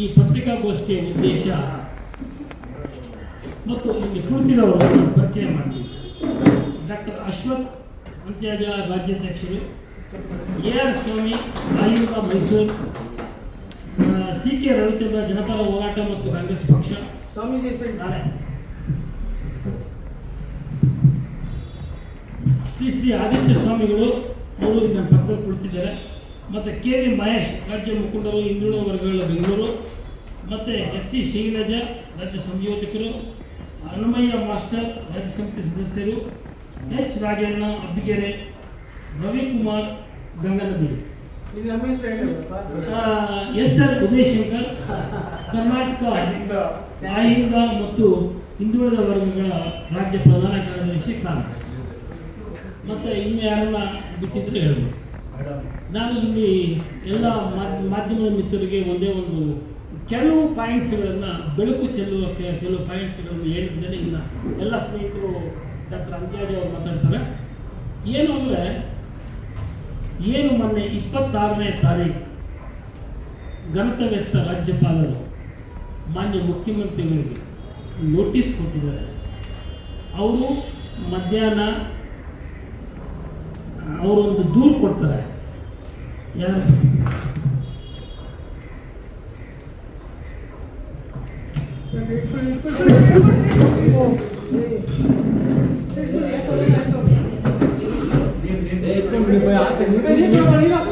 ಈ ಪತ್ರಿಕಾಗೋಷ್ಠಿಯ ಉದ್ದೇಶ ಮತ್ತು ಇಲ್ಲಿ ಕುಳಿತಿರೋರು ಪರಿಚಯ ಮಾಡ್ತೀವಿ ಡಾಕ್ಟರ್ ಅಶ್ವಥ್ ಅಂತ್ಯಾಜ ರಾಜ್ಯಾಧ್ಯಕ್ಷರು ಎ ಆರ್ ಸ್ವಾಮಿ ಆಯುಧ ಮೈಸೂರು ಸಿ ಕೆ ರವಿಚಂದ್ರ ಜನಪರ ಹೋರಾಟ ಮತ್ತು ಕಾಂಗ್ರೆಸ್ ಪಕ್ಷ. ಸ್ವಾಮಿ ನಾಳೆ. ಶ್ರೀ ಶ್ರೀ ಆದಿತ್ಯ ಸ್ವಾಮಿಗಳು ಅವರು ಇದನ್ನು ನಮ್ಮ ಪಕ್ಕದಲ್ಲಿ ಕುಳಿತಿದ್ದಾರೆ. ಮತ್ತು ಕೆ ವಿ ಮಹೇಶ್ ರಾಜ್ಯ ಮುಖಂಡರು ಹಿಂದುಳಿದ ವರ್ಗಗಳ ಬೆಂಗಳೂರು ಮತ್ತು ಎಸ್ ಸಿ ಶೈಲಜಾ ರಾಜ್ಯ ಸಂಯೋಜಕರು ಹನುಮಯ್ಯ ಮಾಸ್ಟರ್ ರಾಜ್ಯ ಸಮಿತಿ ಸದಸ್ಯರು H Rajanna Abbigere Ravikumar Ganganabidi. S L Udayashankar Karnataka Ahinda ಮತ್ತು ಹಿಂದುಳಿದ ವರ್ಗಗಳ ರಾಜ್ಯ ಪ್ರಧಾನ ಕಾರ್ಯದರ್ಶಿ ಕಾಂಗ್ರೆಸ್. ಮತ್ತು ಇನ್ನು ಯಾರನ್ನ ಬಿಟ್ಟಿದ್ರೆ ಹೇಳ್ಬೋದು. ನಾನು ಇಲ್ಲಿ ಎಲ್ಲ ಮಾಧ್ಯ- ಮಾಧ್ಯಮದ ಮಿತ್ರರಿಗೆ ಒಂದೇ ಒಂದು ಕೆಲವು ಪಾಯಿಂಟ್ಸ್ಗಳನ್ನು ಬೆಳಕು ಚೆಲ್ಲುವ ಕೆಲವು ಪಾಯಿಂಟ್ಸ್ಗಳನ್ನು ಹೇಳಿದ್ಮೇಲೆ ಇನ್ನು ಎಲ್ಲ ಸ್ನೇಹಿತರು ಡಾಕ್ಟರ್ ಅಂತ್ಯಾಜಿ ಅವರು ಮಾತಾಡ್ತಾರೆ. ಏನು ಅಂದರೆ, ಏನು ಮೊನ್ನೆ ಇಪ್ಪತ್ತಾರನೇ ತಾರೀಕು ಗಣತವ್ಯತ್ತ ರಾಜ್ಯಪಾಲರು ಮಾನ್ಯ ಮುಖ್ಯಮಂತ್ರಿಗಳಿಗೆ ನೋಟಿಸ್ ಕೊಟ್ಟಿದ್ದಾರೆ. ಅವರು ಮಧ್ಯಾಹ್ನ ಅವರು ಒಂದು ದೂರು ಕೊಡ್ತಾರೆ ಯಾರು ನೀರು